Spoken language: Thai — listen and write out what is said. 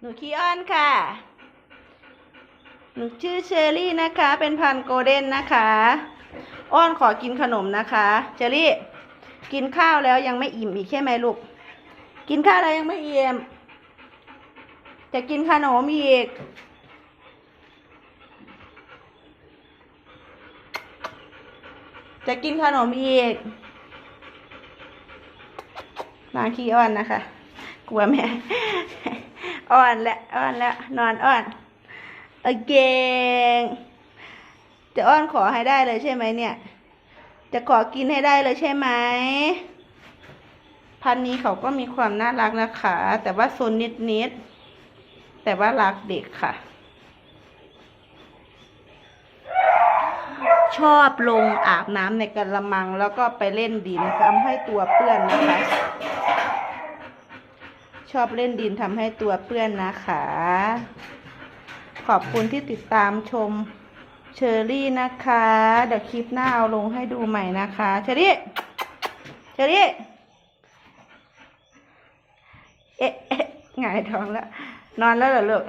หนูขี้อ้อนค่ะ หนูชื่อเชอรี่นะคะ เป็นพันธุ์โกลเด้นนะคะ อ้อนขอกินขนมนะคะ เชอรี่ กินข้าวแล้วยังไม่อิ่มอีกใช่ไหมลูก กินข้าวแล้วยังไม่อิ่ม จะกินขนมอีกจะกินขนมอีกนางขี้อ้อนนะคะ กลัวแม่ อ้อนแล้วอ้อนแล้วนอนอ้อนโอเคจะอ้อนขอให้ได้เลยใช่ไหมเนี่ย จะขอกินให้ได้เลยใช่ไหมพันนี้เขาก็มีความน่ารักนะคะ แต่ว่าโซนนิดนิดแต่ว่ารักเด็กค่ะ ชอบลงอาบน้ำในกระมังแล้วก็ไปเล่นดินทำให้ตัวเปื้อนนะคะ ชอบเล่นดินทำให้ตัวเปื้อนนะคะ ขอบคุณที่ติดตามชมเชอรี่นะคะ เดี๋ยวคลิปหน้าเอาลงให้ดูใหม่นะคะเชอรี่เชอรี่เอ๊ะเอะหงายท้องแล้ว นอนแล้วเหรอลูก